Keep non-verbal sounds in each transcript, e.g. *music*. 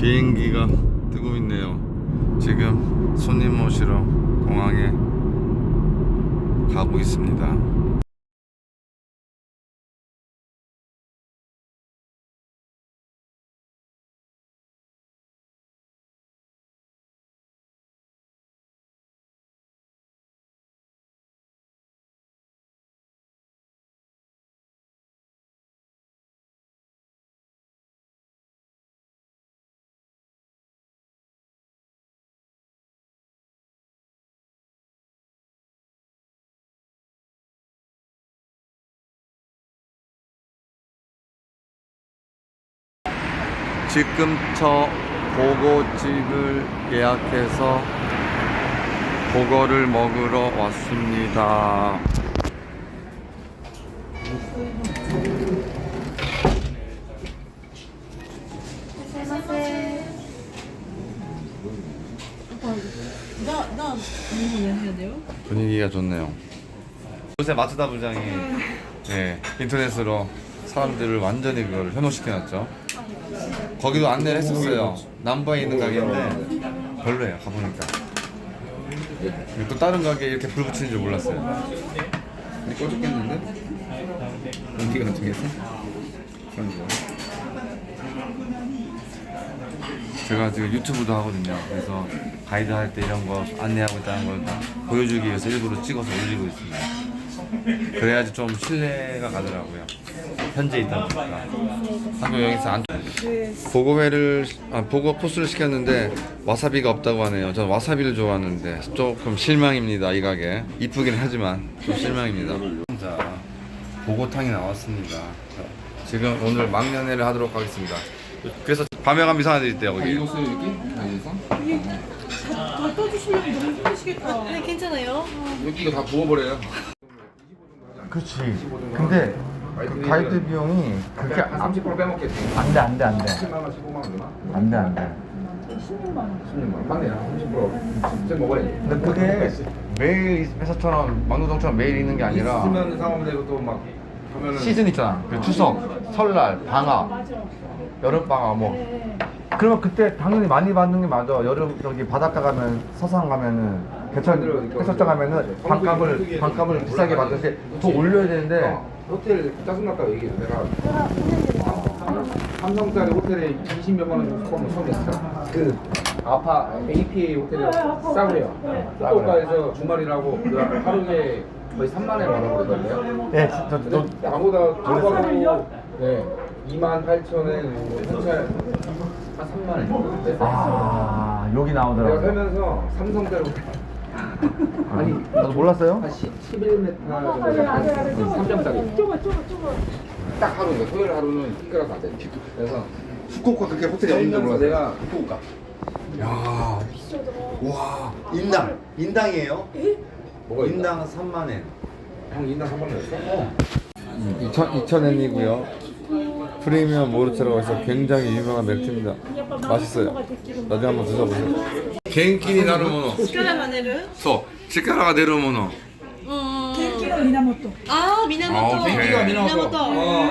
비행기가 지금 저 보고집을 예약해서 보거를 먹으러 왔습니다. 분위기가 좋네요. 요새 마츠다 부장이 네, 인터넷으로 사람들을 완전히 그걸 현혹시켜놨죠. 거기도 안내를 했었어요. 남부에 있는 가게인데 별로예요. 가보니까. 그리고 또 다른 가게에 이렇게 불 붙이는 줄 몰랐어요. 근데 꺼졌겠는데? 연기가 중에서? 그런 거. 제가 지금 유튜브도 하거든요. 그래서 가이드 할 때 이런 거 안내하고 있다는 걸 다 보여주기 위해서 일부러 찍어서 올리고 있습니다. 그래야지 좀 신뢰가 가더라고요. 현재 있다 보니까. 한국 여행사 안. 보고회를 아, 보고 코스를 시켰는데 와사비가 없다고 하네요. 전 와사비를 좋아하는데 조금 실망입니다. 이 가게 이쁘긴 하지만 좀 실망입니다. 자 보고탕이 나왔습니다. 자, 지금 오늘 막년회를 하도록 하겠습니다. 그래서 밤에 가면 이상한 데 있대요 아, 거기. 써요, 여기? 여기서? 다 떠주시면 너무 힘드시겠다. 네, 괜찮아요. 여기 이거 다 부어버려요. 그렇지. 근데 그 가이드 비용이 그렇게 한30% 빼먹겠지. 안 돼 안 돼 안 돼 10만 원, 15만 원 되나? 안 돼 안 돼. 16만 원. 맞네요. 30% 진짜 먹어야지. 근데 그게 매일 회사처럼 막노동처럼 매일 있는 게 아니라 있으면 상황대로 또막 하면은 시즌 있잖아. 그 추석, 설날, 방학, 여름 방학 뭐. 그러면 그때 당연히 많이 받는 게 맞아. 여름 저기 바닷가 가면 서산 가면은 개천 해수욕장 가면은 반값을 반값을 비싸게 받는데 더 올려야 되는데 어, 호텔 짜증났다고 얘기해. 내가 삼성짜리 호텔에 20몇만 원 주고 처음 처음 했어. 그 아파 APA 호텔에 싸구려. 후쿠오카에서 주말이라고 그 하루에 거의 3만 원 받아버리던데요. 예, 저, 저, 나보다 저하고 네 2만 8천에 현찰 한 3만 원. 네. 아 여기 내가 나오더라고. 살면서 삼성짜리 호텔 *laughs* 아니 나도 몰랐어요. 한 10, 11m 정도 3점짜리 딱 하루 이거 토요일 하루는 핑크라서 안 돼. 그래서 후쿠오카 그렇게 호텔이 없는 줄 몰랐어요. 내가 후쿠오카 야, 와, 인당, 인당이에요? 뭐가 있나? 인당 3만 엔. 형 인당 3만 원이었어? 2천 2천 엔이고요. 프리미엄 모르체라고 해서 굉장히 유명한 맥주입니다. 맛있어요. 나중에 한번 드셔보세요. 겐키니 나르모노. 力が出るそう、力が出るもの。うん。元気の源。ああ、源。あ 오케이. 元気が源。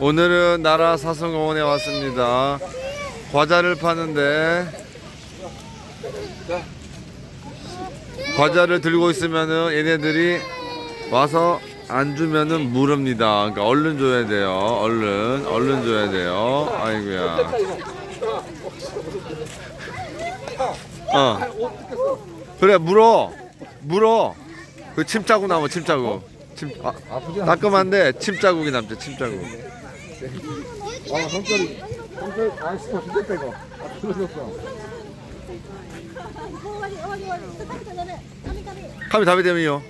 오늘은 나라 사슴공원에 왔습니다. 과자를 파는데 과자를 들고 있으면은 얘네들이 와서 안 주면은 물읍니다. 그러니까 얼른 줘야 돼요. 얼른 얼른 줘야 돼요. 아이고야. 어. 그래 물어 물어. 그 침 자국 나면 침 자국. 침 아, 따끔한데 침 자국이 남죠. 침 자국. 아 성격이 성격 아 스포 죽겠다 이거 아 그러셨어 카미 다비 되면요.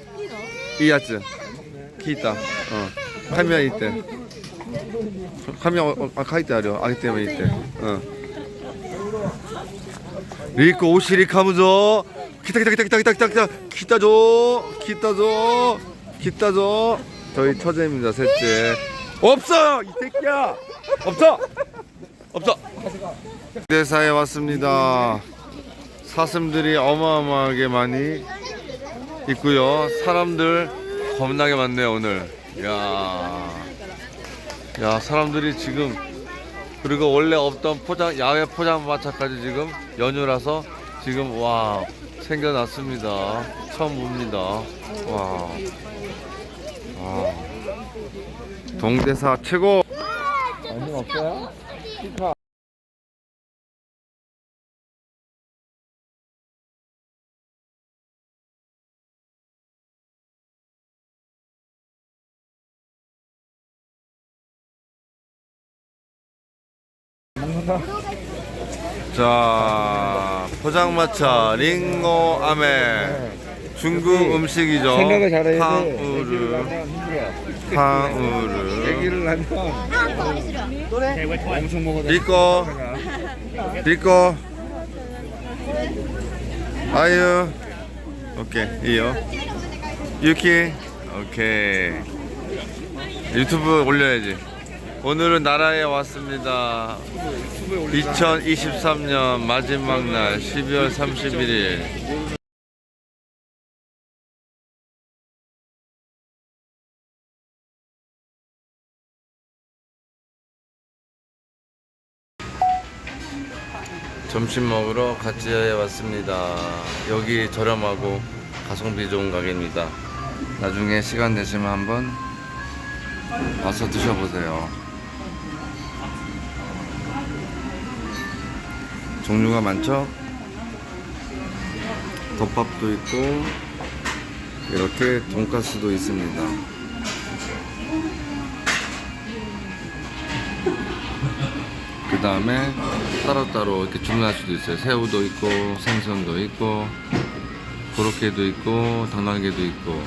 이 야츠. 키 있다. 어. 카미야 이때. 카미야 어, 어, 아 카이때 아려. 아기 때문에 이때. 어. 리코 오시리 카무조. 기타 기타 기타 기타 기타 기타 기타 기타 줘. 기타 줘. 기타 줘. 저희 처제입니다. 셋째. 없어요 이 새끼야. 없어. 없어. 대사에 왔습니다. 사슴들이 어마어마하게 많이 있고요. 사람들 겁나게 많네요 오늘. 야, 야 사람들이 지금 그리고 원래 없던 포장 야외 포장마차까지 지금 연휴라서 지금 와 생겨났습니다. 처음 봅니다. 와, 와. 동대사 최고. 아니 없어요? 피카 자 포장마차 링고 아메 중국 음식이죠. 생각을 잘해야 돼 팡우르. 얘기를 하면 엄청 먹어야 돼. 리코 리코 아유. 오케이 이요 유키. 오케이. 유튜브 올려야지. 오늘은 나라에 왔습니다. 2023년 마지막 날 12월 31일 점심 먹으러 가치야에 왔습니다. 여기 저렴하고 가성비 좋은 가게입니다. 나중에 시간 되시면 한번 와서 드셔보세요. 종류가 많죠? 덮밥도 있고 이렇게 돈가스도 있습니다. 다음에 따로따로 이렇게 주문할 수도 있어요. 새우도 있고, 생선도 있고, 고로케도 있고, 당날개도 있고.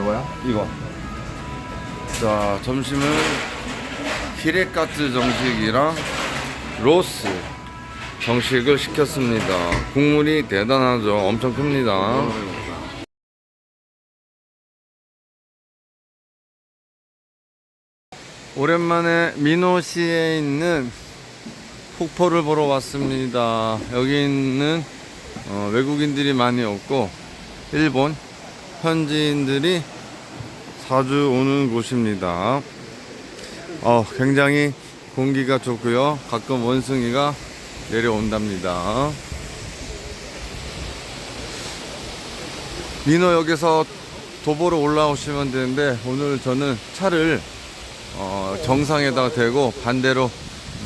이거야? 이거. 자, 점심은 히레카츠 정식이랑 로스 정식을 시켰습니다. 국물이 대단하죠. 엄청 큽니다. 오랜만에 미노시에 있는 폭포를 보러 왔습니다. 여기 있는 어, 외국인들이 많이 없고 일본 현지인들이 자주 오는 곳입니다. 어, 굉장히 공기가 좋고요. 가끔 원숭이가 내려온답니다. 민호역에서 도보로 올라오시면 되는데 오늘 저는 차를 어, 정상에다가 대고 반대로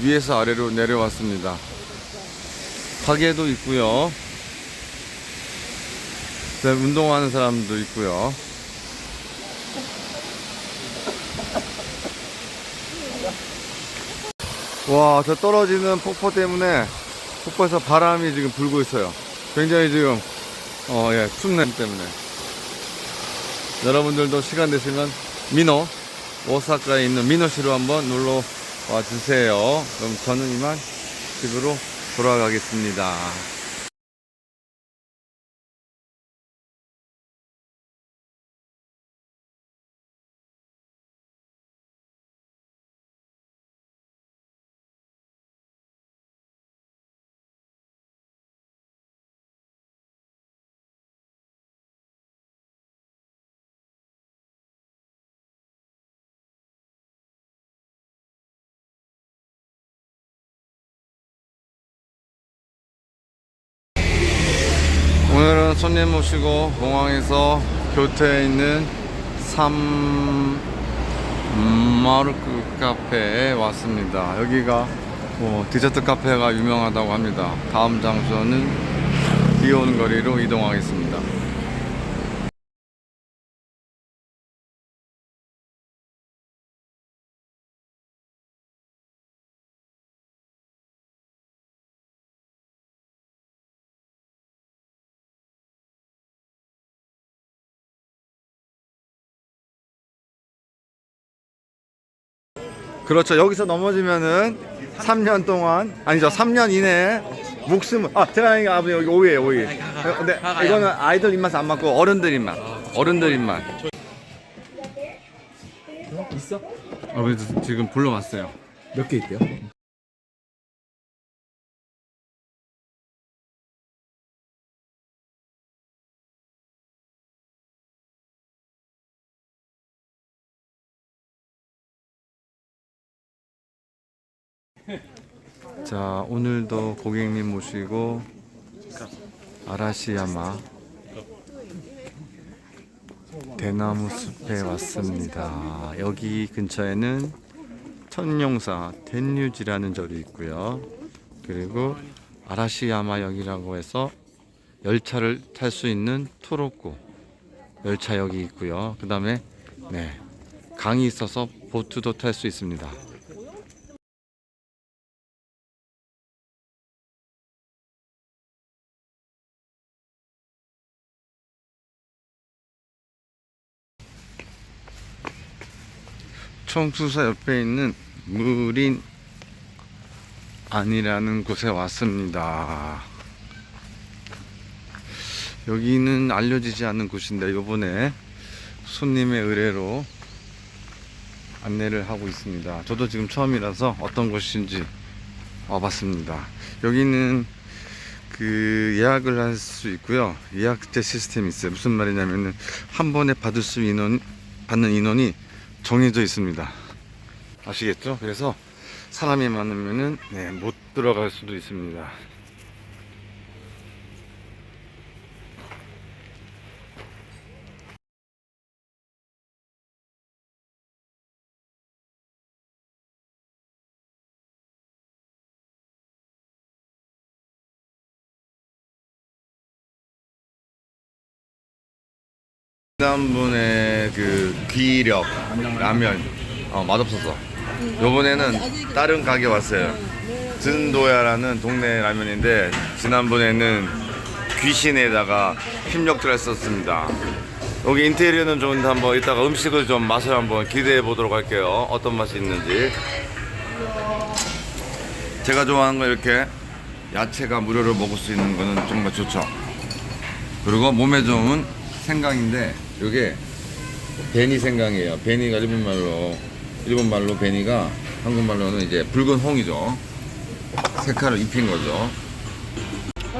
위에서 아래로 내려왔습니다. 가게도 있고요. 그다음에 운동하는 사람도 있고요. 와, 저 떨어지는 폭포 때문에 폭포에서 바람이 지금 불고 있어요. 굉장히 지금 어, 예, 춥네 때문에. 여러분들도 시간 되시면 민호 오사카에 있는 미노시로 한번 놀러 와 주세요. 그럼 저는 이만 집으로 돌아가겠습니다. 오늘은 손님 모시고 공항에서 교토에 있는 삼마르크 카페에 왔습니다. 여기가 뭐 디저트 카페가 유명하다고 합니다. 다음 장소는 귀여운 거리로 이동하겠습니다. 그렇죠. 여기서 넘어지면은 3년 동안 아니죠. 3년 이내에 목숨 아 제가 이거 아버지 여기 오이에요 오이. 근데 이거는 아이들 입맛 안 맞고 어른들 입맛. 어른들 입맛. 있어? 아버지 지금 불러왔어요. 몇 개 있대요? 자 오늘도 고객님 모시고 아라시야마 대나무 숲에 왔습니다. 여기 근처에는 천룡사 텐유지라는 절이 있고요. 그리고 아라시야마 역이라고 해서 열차를 탈 수 있는 토로코 열차역이 있고요. 그 다음에 네 강이 있어서 보트도 탈 수 있습니다. 청수사 옆에 있는 무린 안이라는 곳에 왔습니다. 여기는 알려지지 않은 곳인데 요번에 손님의 의뢰로 안내를 하고 있습니다. 저도 지금 처음이라서 어떤 곳인지 와봤습니다. 여기는 그 예약을 할 수 있고요. 예약제 시스템이 있어요. 무슨 말이냐면은 한 번에 받을 수 인원 받는 인원이 정해져 있습니다. 아시겠죠? 그래서 사람이 많으면은 네, 못 들어갈 수도 있습니다. 지난번에 그 귀력 라면 어, 맛없어서. 요번에는 다른 가게 왔어요. 든도야라는 동네 라면인데 지난번에는 귀신에다가 힘력들을 했었습니다. 여기 인테리어는 좋은데 한번 이따가 음식을 좀 맛을 한번 기대해 보도록 할게요. 어떤 맛이 있는지. 제가 좋아하는 거 이렇게 야채가 무료로 먹을 수 있는 거는 정말 좋죠. 그리고 몸에 좋은 생강인데 이게 베니 생강이에요. 베니가 일본말로 일본말로 베니가 한국말로는 이제 붉은 홍이죠. 색깔을 입힌 거죠.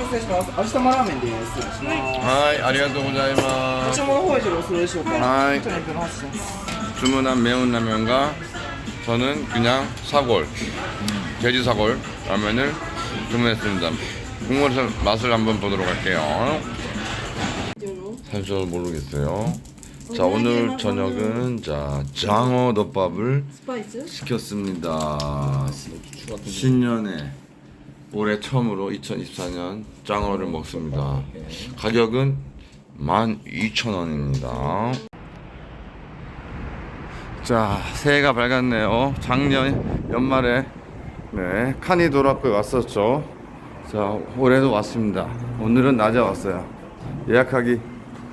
失礼します味玉ラーメンで失礼します 하이, 아리가또 고자이마. ご注文の方へおそれでしょうかはいこちらに行きます 주문한 매운 라면과 저는 그냥 사골, 돼지 사골 라면을 주문했습니다. 국물에서 맛을 한번 보도록 할게요. 한줄 모르겠어요. 자 오늘 저녁은 자 장어 덮밥을 스파이스? 시켰습니다. 신년에 올해 처음으로 2024년 장어를 어, 먹습니다. 가격은 12,000원입니다. 자 새해가 밝았네요. 작년 연말에 네 칸이 돌아에 왔었죠. 자 올해도 왔습니다. 오늘은 낮에 왔어요. 예약하기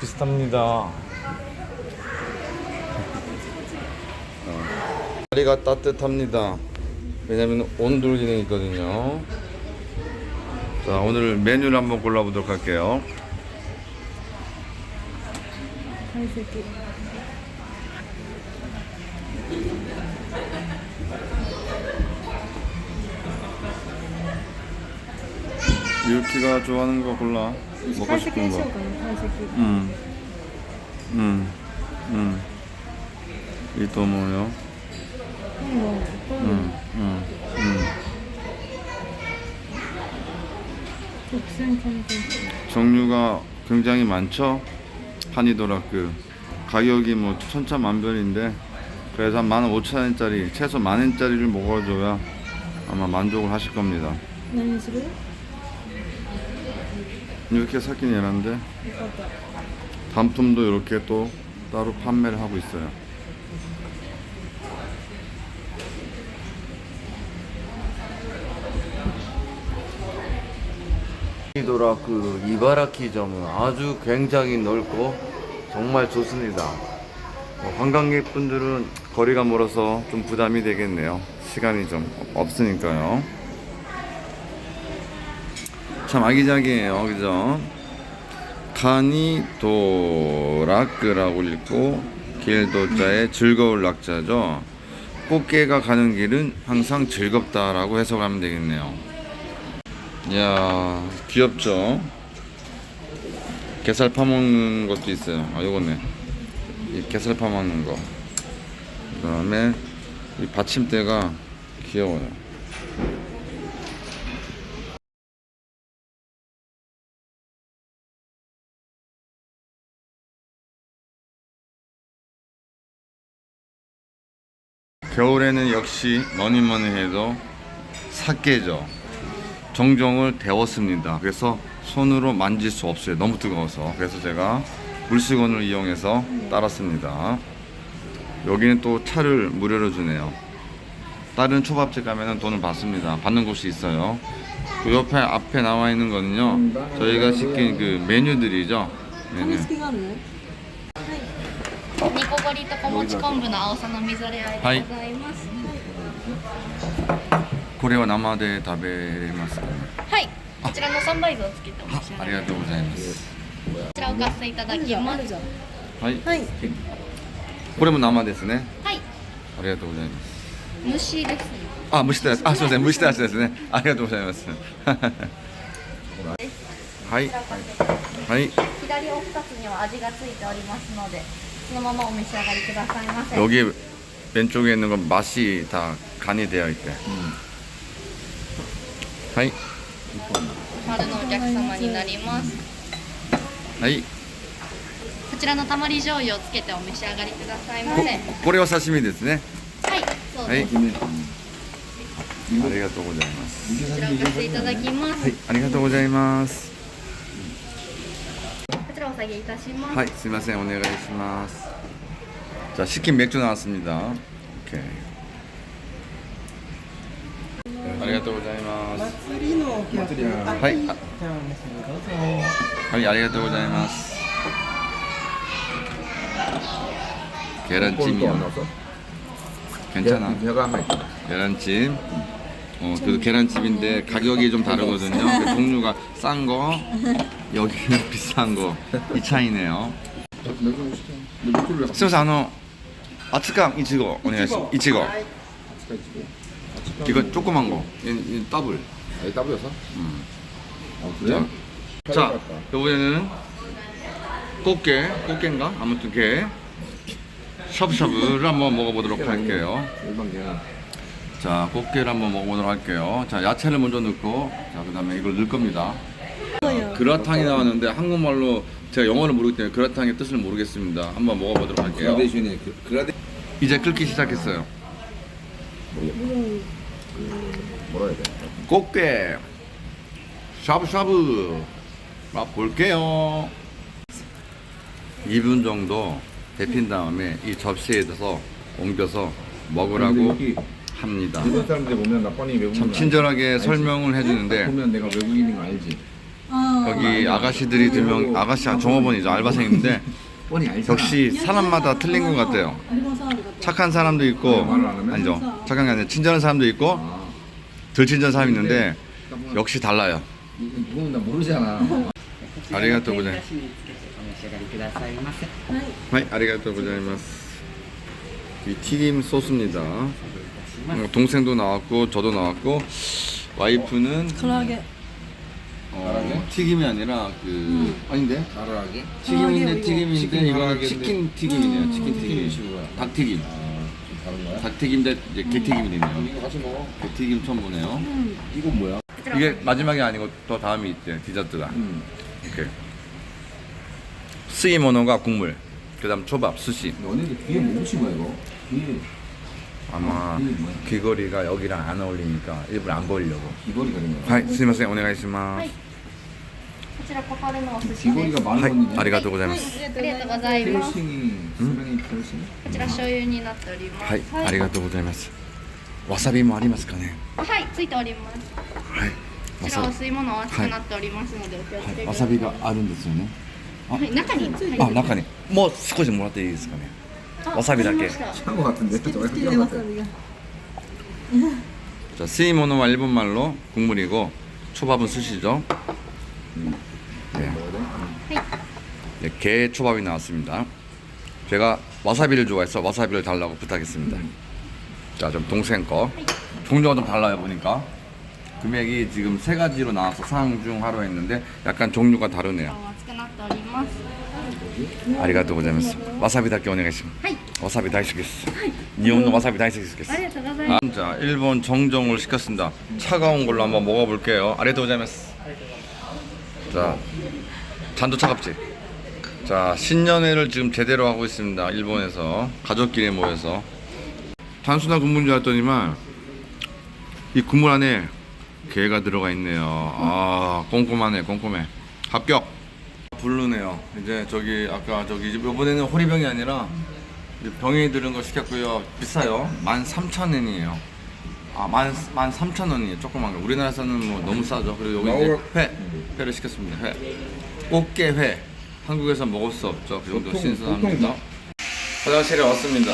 비슷합니다. 다리가 따뜻합니다. 왜냐면 온돌 기능이 있거든요. 자, 오늘 메뉴를 한번 골라보도록 할게요. 한식이. 네가 좋아하는 거 골라. 먹고 싶은 거. 음. 음. 음. 이또 뭐요? 음. 음. 음. 종류가 굉장히 많죠. 파니도라크 그. 가격이 뭐 천차만별인데 그래서 한 15,000원짜리 최소 만원짜리를 먹어줘야 아마 만족을 하실 겁니다. 이렇게 샀긴 얘한데 단품도 이렇게 또 따로 판매를 하고 있어요. 이도라 그 이바라키점은 아주 굉장히 넓고 정말 좋습니다. 어, 관광객분들은 거리가 멀어서 좀 부담이 되겠네요. 시간이 좀 없으니까요. 참 아기자기해요, 그죠? 카니 도라크라고 읽고 길도자의 즐거울 낙자죠. 꽃게가 가는 길은 항상 즐겁다라고 해석하면 되겠네요. 이야 귀엽죠? 게살 파먹는 것도 있어요. 아 요거네. 이 게살 파먹는 거. 그 다음에 이 받침대가 귀여워요. 겨울에는 역시 뭐니 뭐니 해도 사계죠. 정종을 데웠습니다. 그래서 손으로 만질 수 없어요. 너무 뜨거워서. 그래서 제가 물수건을 이용해서 따랐습니다. 여기는 또 차를 무료로 주네요. 다른 초밥집 가면은 돈을 받습니다. 받는 곳이 있어요. 그 옆에 앞에 나와 있는 거는요. 저희가 시킨 그 메뉴들이죠. 紙 메뉴. ニこごりと小餅昆布の青さのみぞれ合いでございます、はい、これは生で食べれますかね？はい。こちらの三杯酢をつけてお召し上がりありがとうございます。こちらおかせいただきます。はい、はい、これも生ですね。はい。ありがとうございます。蒸しです、ね、あ、蒸したやつ、あ、すみません、蒸したやつですね。*laughs* ありがとうございます。*laughs* はい。はい。左お二つには味がついておりますので。そのままお召し上がりくださいませ。 여기 왼쪽에 있는 건 맛이 다 간이 되어 있대. 하이. 丸のお客様になります。 하이. こちらのたまり醤油をつけてお召し上がりくださいま 고, せ。はい、 고래와 사시미ですね.そう 하이. です。 ありがとうございます。こちらおかせいただきます。はい、ありがとうございます。 こちらお下げいたします。はい、すみません、お願いします。자 시킨 맥주 나왔습니다. 오케이. ありがとうございます。釣りのお客様はい、あじゃあお召し上がりどうぞはい、ありがとうございます。 꼴도 안 계란찜이요. 나왔어? 괜찮아. 내가 한번 있다. 계란찜. 어, 그래도 계란찜인데 가격이 좀 다르거든요. 그 종류가 싼 거, 여기는 *laughs* 비싼 거. 이 차이네요. 맥주 시켜. 맥주를 왜 すみません、あの、熱燗いちごお願いします。いちご。 이거 조그만 거. 이, 이 더블. 아니 따블이었어? 음. 아 그래? 자, 이번에는 꽃게, 꽃게인가? 아무튼 게 샤브샤브를 한번 먹어보도록 할게요. 일반 계란. 자, 꽃게를 한번 먹어보도록 할게요. 자, 야채를 먼저 넣고, 자, 그 다음에 이걸 넣을 겁니다. 그라탕이 나왔는데 한국말로 제가 영어를 모르기 때문에 그라탕의 뜻을 모르겠습니다. 한번 먹어보도록 할게요. 그라데이션이 그, 그라데 이제 끓기 시작했어요. 뭐라 해야 돼? 꽃게 샤브샤브 맛볼게요 2분 정도 데핀 다음에 이 접시에 넣어서 옮겨서 먹으라고 근데 여기 합니다 일본 사람들 보면 나 뻔히 외국인 참 친절하게 설명을 해주는데 보면 내가 외국인인 거 알지? 여기 아가씨들이 두 명 아가씨 종업원이죠 알바생인데 *laughs* 뻔히 알지. 역시 사람마다 틀린 것 같아요 アルバサールが 착한 사람도 있고 말을 안 하면? 아니죠 착한 게 아니라 친절한 사람도 있고 아, 덜 친절한 사람이 있는데 역시 달라요 이건 누구는 나 모르잖아. *laughs* ありがとうございます。 ださいませ 네, 아리가또 고자이마스. 이 튀김 소스입니다. 나왔지만 어, 동생도 나왔고 저도 나왔고 와이프는 그러게. 어, 튀김이 아니라 그 음. 아닌데? 가라하게? 튀김인데 아, 튀김인데 이거는 치킨 튀김이네요. 음. 치킨 튀김. 닭 튀김. 닭 튀김인데 이제 음. 게 튀김이 되네요. 이거 튀김 처음 보네요. 이건 뭐야? 이게 마지막이 아니고 또 다음이 있대 디저트가 이렇게 스이모노가 국물 그다음 초밥 스시. 너네들 뒤에 뭐 붙인 거야 이거? 뒤에 아마 귀걸이가 여기랑 안 어울리니까 일부러 안 보이려고. 귀걸이가 있는 거야. 하이, 스미마셍, 오네가이시마스. こちら小春のお寿司です 귀걸이가 만 하이, 원이네. 아리가또 고자이마스. ありがとうございますこ 페르싱이 수명이 페르싱? ちら醤油になっておりますはい、ありがとうございます。わさびもありますかね。はいついておりますはい。こちらお吸い物お熱くなっておりますのでお気をつけください、わさびがあるんですよね。はい中に入ってあ、中に。もう少しもらっていいですかね。 わさびだけ。じゃ찬거 같은데? 저 好きでわさびが 아, 스이모노와 일본 말로 국물이고 초밥은 스시죠. 네. 네, 게 초밥이 나왔습니다. 제가 와사비를 좋아해서 와사비를 달라고 부탁했습니다. 자, 좀 동생 거. 종류가 좀 달라요 보니까. 금액이 지금 세 가지로 나와서 상중 하로 했는데 약간 종류가 다르네요. お熱くなっております *laughs* ありがとうございます。わさびだけお願いします。はいわさび大好きです。日本のわさび大好きです。ありがとうございます 아, 자, 일본 정정을 시켰습니다. 차가운 걸로 한번 먹어볼게요. 아리가또 고자이마스. 자, 잔도 차갑지. 자, 신년회를 지금 제대로 하고 있습니다. 일본에서 가족끼리 모여서 단순한 국물인 줄 알았더니만 이 국물 안에 게가 들어가 있네요. 아, 꼼꼼하네, 꼼꼼해. 합격. 부르네요. 이제 저기 아까 저기 이번에는 호리병이 아니라 병에 들은 거 시켰고요. 비싸요. 13,000엔이에요. 아, 만, 13,000원이에요. 조그만 거. 우리나라에서는 뭐 너무 싸죠. 그리고 여기 이제 회. 회를 시켰습니다. 회. 꽃게회. 한국에서 먹을 수 없죠. 그 정도 신선합니다. 화장실에 왔습니다.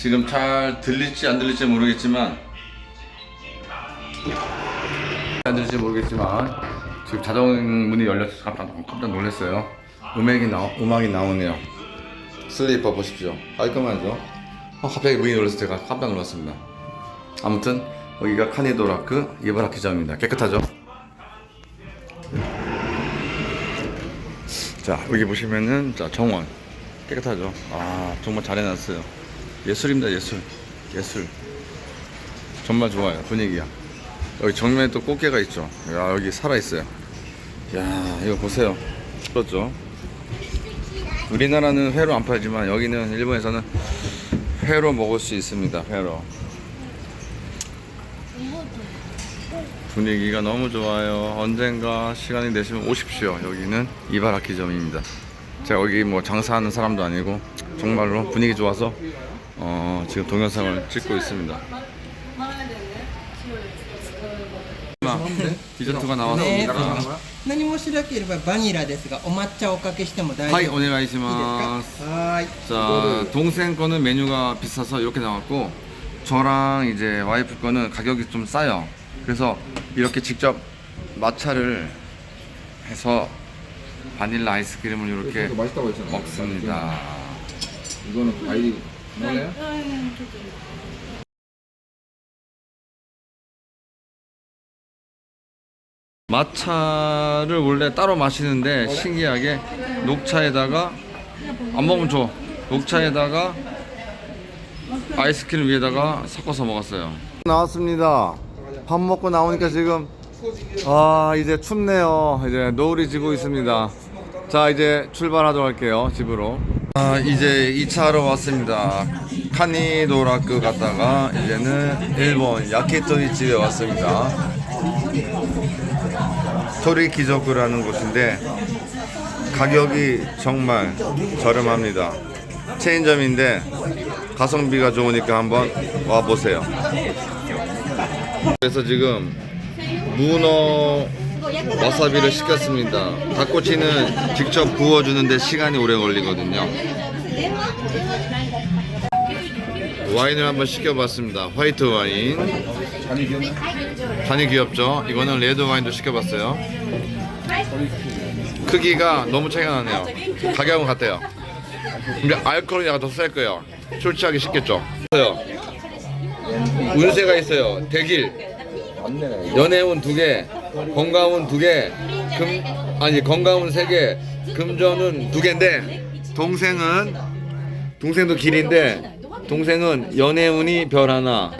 지금 잘 들릴지 안 들릴지 모르겠지만 안 들릴지 모르겠지만 지금 자동 문이 열려서 깜짝, 깜짝 놀랐어요. 음악이 나 음악이 나오네요. 슬리퍼 보십시오. 깔끔하죠? 아, 갑자기 문이 열려서 제가 깜짝 놀랐습니다. 아무튼 여기가 카니도라크 이바라키점입니다. 깨끗하죠? 자 여기 보시면은 자 정원 깨끗하죠? 아 정말 잘 해놨어요. 예술입니다 예술 예술 정말 좋아요 분위기가 여기 정면에 또 꽃게가 있죠. 야 여기 살아 있어요. 야 이거 보세요. 그렇죠? 우리나라는 회로 안 팔지만 여기는 일본에서는 회로 먹을 수 있습니다. 회로. 분위기가 너무 좋아요. 언젠가 시간이 되시면 오십시오. 여기는 이바라키점입니다. 제가 여기 뭐 장사하는 사람도 아니고 정말로 분위기 좋아서 어, 지금 동영상을 찍고 있습니다. 디저트가 ね 나왔습니다. 何もしなければバニラですがお抹茶をおかけしても大丈夫 하이 いい 오네가이시마스. ですかはーい 자 동생 거는 메뉴가 비싸서 이렇게 나왔고 저랑 이제 와이프 거는 가격이 좀 싸요 그래서 이렇게 직접 마차를 해서 바닐라 아이스크림을 이렇게 이거 맛있다고 했잖아. 먹습니다 이거는 과일이 뭐래요? 마차를 원래 따로 마시는데 신기하게 녹차에다가 안 먹으면 줘. 녹차에다가 아이스크림 위에다가 섞어서 먹었어요. 나왔습니다. 밥 먹고 나오니까 지금 아 이제 춥네요. 이제 노을이 지고 있습니다. 자 이제 출발하도록 할게요 집으로. 아 이제 2차로 왔습니다. 카니도라크 갔다가 이제는 일본 야키토리 집에 왔습니다 토리 기저쿠라는 곳인데 가격이 정말 저렴합니다. 체인점인데 가성비가 좋으니까 한번 와 보세요. 그래서 지금 문어 와사비를 시켰습니다. 닭꼬치는 직접 구워주는데 시간이 오래 걸리거든요. 와인을 한번 시켜봤습니다. 화이트 와인. 잔이 귀엽죠? 이거는 레드 와인도 시켜봤어요. 크기가 너무 차이가 나네요. 가격은 같대요. 근데 알코올이 약간 더 셀 거예요. 술 취하기 쉽겠죠. 있어요. 운세가 있어요. 대길. 연애운 두 개, 건강운 두 개, 금 아니 건강운 세 개, 금전운 두 개인데 동생은 동생도 길인데 동생은 연애운이 별 하나.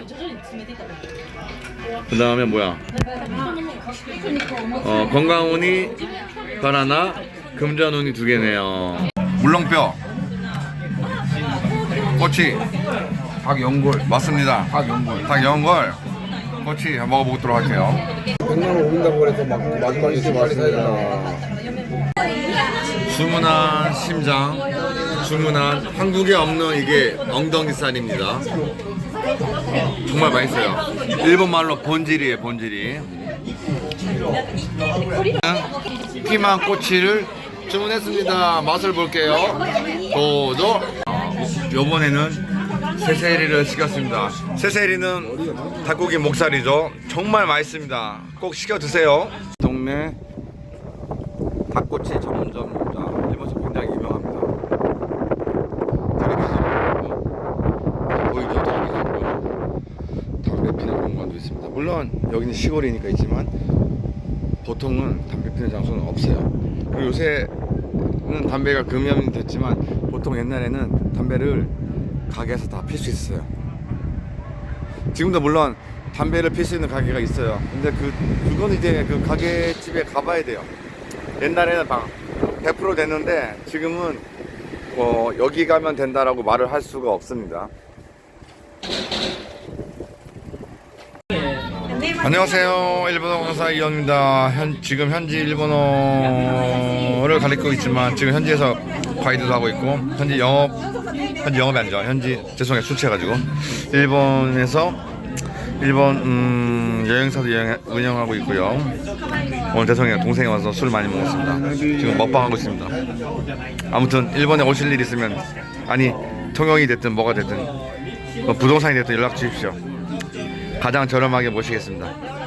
그 다음에 뭐야? 어 건강운이 별 하나, 금전운이 두 개네요. 물렁뼈, 꼬치, 박연골. 맞습니다. 박연골. 닭 연골, 꼬치 한번 먹어보도록 할게요. 100만 원 오른다고 그래서 막 마지막에 사야 되나. 주문한 심장, 주문한 한국에 없는 이게 엉덩이 살입니다. 정말 맛있어요. 일본 말로 본질이에요, 본질이. 피망 꼬치를 주문했습니다. 맛을 볼게요. 도도. 요번에는 새세리를 시켰습니다. 새세리는 닭고기 목살이죠. 정말 맛있습니다. 꼭 시켜 드세요. 동네 닭꼬치 전문점입니다. 일본에서 굉장히 유명합니다. 텔레비전 보이죠? 텔레비전도 담배 피는 공간도 있습니다. 물론 여기는 시골이니까 있지만 보통은 담배 피는 장소는 없어요. 그리고 요새는 담배가 금연이 됐지만 보통 옛날에는 담배를 가게에서 다 필 수 있어요. 지금도 물론 담배를 필 수 있는 가게가 있어요. 근데 그 그건 이제 그 가게 집에 가봐야 돼요. 옛날에는 막 100% 됐는데 지금은 어, 여기 가면 된다라고 말을 할 수가 없습니다. 안녕하세요. 일본어 강사 이현입니다. 현, 지금 현지 일본어를 가르치고 있지만 지금 현지에서 가이드도 하고 있고 현지 영업 현지 영업이 아니죠. 현지 죄송해요 술 취해가지고 일본에서 일본 음, 여행사도 여행, 운영하고 있고요. 오늘 죄송해요 동생이 와서 술 많이 먹었습니다. 지금 먹방하고 있습니다. 아무튼 일본에 오실 일 있으면 아니 통영이 됐든 뭐가 됐든 뭐 부동산이 됐든 연락 주십시오. 가장 저렴하게 모시겠습니다.